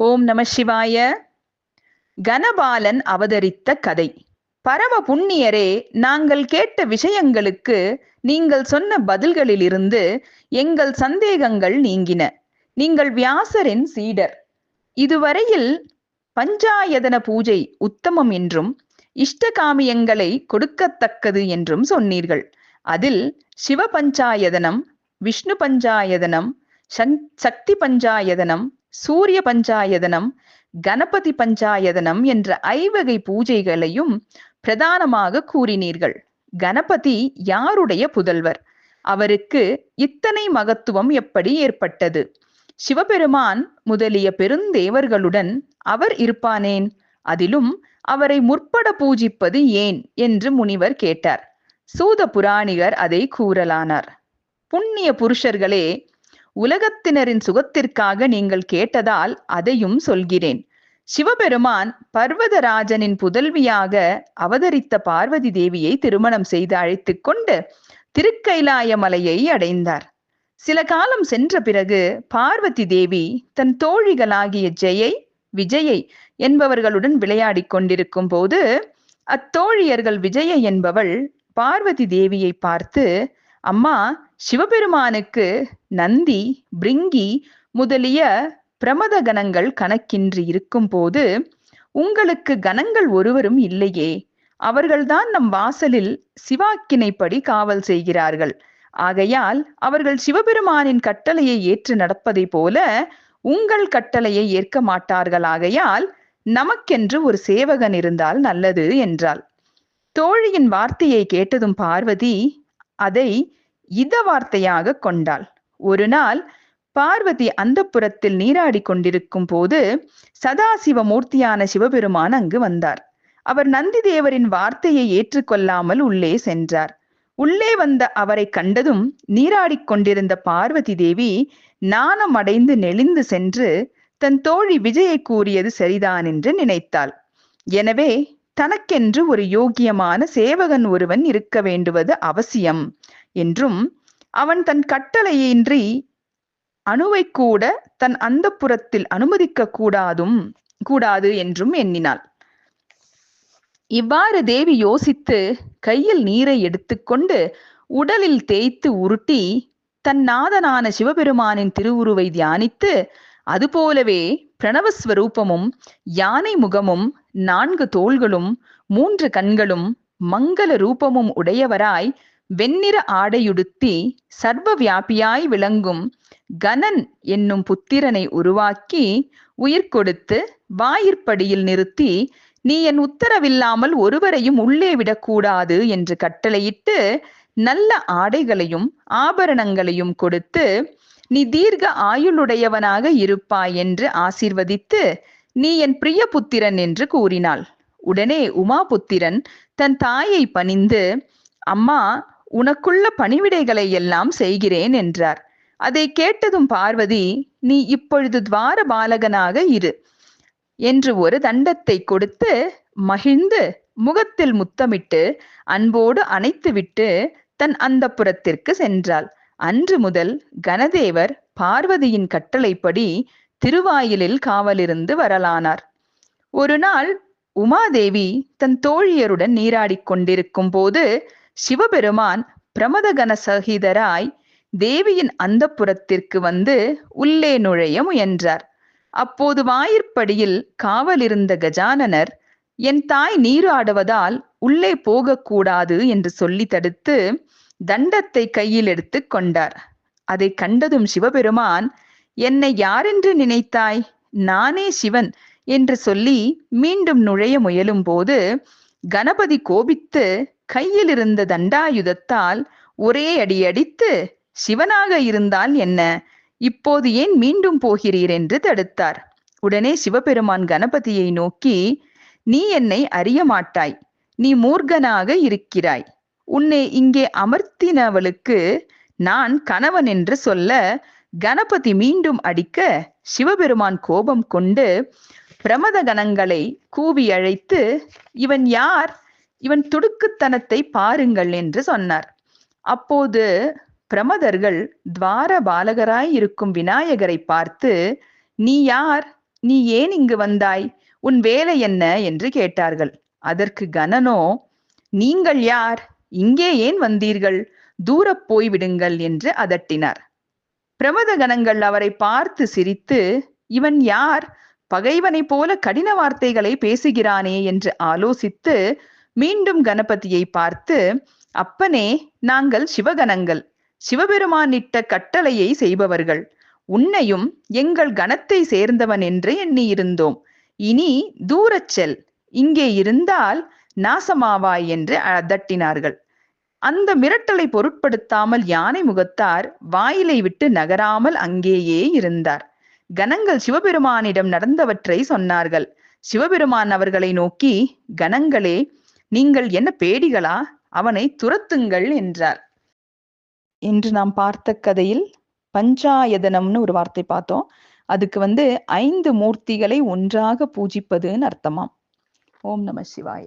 ஓம் நம சிவாய. கனபாலன் அவதரித்த கதை. பரம புண்ணியரே நாங்கள் கேட்ட விஷயங்களுக்கு நீங்கள் சொன்ன பதில்களிலிருந்து எங்கள் சந்தேகங்கள் நீங்கின. நீங்கள் வியாசரின் சீடர். இதுவரையில் பஞ்சாயதன பூஜை உத்தமம் என்றும் இஷ்டகாமியங்களை கொடுக்கத்தக்கது என்றும் சொன்னீர்கள். அதில் சிவ பஞ்சாயதனம் விஷ்ணு பஞ்சாயதனம் சக்தி பஞ்சாயதனம் சூரிய பஞ்சாயதனம் கணபதி பஞ்சாயதனம் என்ற ஐவகை பூஜைகளையும் பிரதானமாக கூறினீர்கள். கணபதி யாருடைய புதல்வர்? அவருக்கு இத்தனை மகத்துவம் எப்படி ஏற்பட்டது? சிவபெருமான் முதலிய பெருந்தேவர்களுடன் அவர் இருப்பானேன்? அதிலும் அவரை முற்பட பூஜிப்பது ஏன்? என்று முனிவர் கேட்டார். சூத புராணிகர் அதை கூறலானார். புண்ணிய புருஷர்களே உலகத்தினரின் சுகத்திற்காக நீங்கள் கேட்டதால் அதையும் சொல்கிறேன். சிவபெருமான் பர்வதராஜனின் புதல்வியாக அவதரித்த பார்வதி தேவியை திருமணம் செய்து அழைத்து கொண்டு திருக்கைலாய மலையை அடைந்தார். சில காலம் சென்ற பிறகு பார்வதி தேவி தன் தோழிகளாகிய ஜெயை விஜயை என்பவர்களுடன் விளையாடிக் கொண்டிருக்கும் போது அத்தோழியர்கள் விஜய என்பவள் பார்வதி தேவியை பார்த்து அம்மா சிவபெருமானுக்கு நந்தி பிரிங்கி முதலிய பிரமத கணங்கள் கணக்கின்றி இருக்கும் போது உங்களுக்கு கணங்கள் ஒருவரும் இல்லையே. அவர்கள்தான் நம் வாசலில் சிவாக்கினைப்படி காவல் செய்கிறார்கள். ஆகையால் அவர்கள் சிவபெருமானின் கட்டளையை ஏற்று நடப்பதை போல உங்கள் கட்டளையை ஏற்க மாட்டார்கள். ஆகையால் நமக்கென்று ஒரு சேவகன் இருந்தால் நல்லது என்றாள். தோழியின் வார்த்தையை கேட்டதும் பார்வதி அதை இத வார்த்தையாக கொண்டாள். ஒரு நாள் பார்வதி அந்த புறத்தில் நீராடி கொண்டிருக்கும் போது சதாசிவ மூர்த்தியான சிவபெருமான் அங்கு வந்தார். அவர் நந்தி தேவரின் வார்த்தையை ஏற்றுக்கொள்ளாமல் உள்ளே சென்றார். உள்ளே வந்த அவரை கண்டதும் நீராடிக் கொண்டிருந்த பார்வதி தேவி நாணம் அடைந்து நெளிந்து சென்று தன் தோழி விஜயை கூறியது சரிதான் என்று நினைத்தாள். எனவே தனக்கென்று ஒரு யோக்கியமான சேவகன் ஒருவன் இருக்க வேண்டுவது அவசியம். என்றும் அவன் தன் கட்டளையின்றி அணுவை கூட தன் அந்த புறத்தில் அனுமதிக்க கூடாதும் கூடாது என்றும் எண்ணினாள். இவ்வாறு தேவி யோசித்து கையில் நீரை எடுத்துக்கொண்டு உடலில் தேய்த்து உருட்டி தன் நாதனான சிவபெருமானின் திருவுருவை தியானித்து அதுபோலவே பிரணவஸ்வரூபமும் யானை முகமும் நான்கு தோள்களும் மூன்று கண்களும் மங்கள ரூபமும் உடையவராய் வெண்ணிற ஆடையுடுத்தி சர்வ வியாபியாய் விளங்கும் கணன் என்னும் புத்திரனை உருவாக்கி உயிர் கொடுத்து வாயிற்படியில் நிறுத்தி நீ என் உத்தரவில்லாமல் ஒருவரையும் உள்ளே விடக்கூடாது என்று கட்டளையிட்டு நல்ல ஆடைகளையும் ஆபரணங்களையும் கொடுத்து நீ தீர்க்க ஆயுளுடையவனாக இருப்பாய் என்று ஆசீர்வதித்து நீ என் பிரிய புத்திரன் என்று கூறினாள். உடனே உமாபுத்திரன் தன் தாயை பணிந்து அம்மா உனக்குள்ள பணிவிடைகளை எல்லாம் செய்கிறேன் என்றார். அதை கேட்டதும் பார்வதி நீ இப்பொழுது துவார பாலகனாக இரு என்று ஒரு தண்டத்தை கொடுத்து மகிழ்ந்து முகத்தில் முத்தமிட்டு அன்போடு அணைத்துவிட்டு தன் அந்த புறத்திற்கு சென்றாள். அன்று முதல் கணதேவர் பார்வதியின் கட்டளைப்படி திருவாயிலில் காவலிருந்து வரலானார். ஒரு நாள் உமாதேவி தன் தோழியருடன் நீராடிக் கொண்டிருக்கும் போது சிவபெருமான் பிரமதகன சகிதராய் தேவியின் அந்த புறத்திற்கு வந்து உள்ளே நுழைய முயன்றார். அப்போது வாயிற்படியில் காவலிருந்த கஜானனர் என் தாய் நீராடுவதால் உள்ளே போகக்கூடாது என்று சொல்லி தடுத்து தண்டத்தை கையில் எடுத்து கொண்டார். அதை கண்டதும் சிவபெருமான் என்னை யாரென்று நினைத்தாய்? நானே சிவன் என்று சொல்லி மீண்டும் நுழைய முயலும் போது கணபதி கோபித்து கையில் இருந்த தண்டாயுதத்தால் ஒரே அடி அடித்து சிவனாக இருந்தால் என்ன? இப்போது ஏன் மீண்டும் போகிறீர்? என்று தடுத்தார். உடனே சிவபெருமான் கணபதியை நோக்கி நீ என்னை அறிய மாட்டாய். நீ மூர்கனாக இருக்கிறாய். உன்னை இங்கே அமர்த்தினவளுக்கு நான் கணவன் என்று சொல்ல கணபதி மீண்டும் அடிக்க சிவபெருமான் கோபம் கொண்டு பிரமத கணங்களை கூவி அழைத்து இவன் யார்? இவன் துடுக்குத்தனத்தை பாருங்கள் என்று சொன்னார். அப்போது பிரமதர்கள் துவார பாலகராய் இருக்கும் விநாயகரை பார்த்து நீ யார்? நீ ஏன் இங்கு வந்தாய்? உன் வேலை என்ன? என்று கேட்டார்கள். அதற்கு கணனோ நீங்கள் யார்? இங்கே ஏன் வந்தீர்கள்? தூரப் போய்விடுங்கள் என்று அதட்டினார். பிரமத கணங்கள் அவரை பார்த்து சிரித்து இவன் யார்? பகைவனைப் போல கடின வார்த்தைகளை பேசுகிறானே என்று ஆலோசித்து மீண்டும் கணபதியை பார்த்து அப்பனே நாங்கள் சிவகணங்கள். சிவபெருமானிட்ட கட்டளையை செய்பவர்கள். உன்னையும் எங்கள் கணத்தை சேர்ந்தவன் என்று எண்ணியிருந்தோம். இனி தூரச் செல். இங்கே இருந்தால் நாசமாவாய் என்று அதட்டினார்கள். அந்த மிரட்டலை பொருட்படுத்தாமல் யானை முகத்தார் வாயிலை விட்டு நகராமல் அங்கேயே இருந்தார். கணங்கள் சிவபெருமானிடம் நடந்தவற்றை சொன்னார்கள். சிவபெருமான் அவர்களை நோக்கி கணங்களே நீங்கள் என்ன பேடிகளா? அவனை துரத்துங்கள் என்றார். என்று நாம் பார்த்த கதையில் பஞ்சாயதனம்னு ஒரு வார்த்தை பார்த்தோம். அதுக்கு வந்து ஐந்து மூர்த்திகளை ஒன்றாக பூஜிப்பதுன்னு அர்த்தமாம். ஓம் நம சிவாய.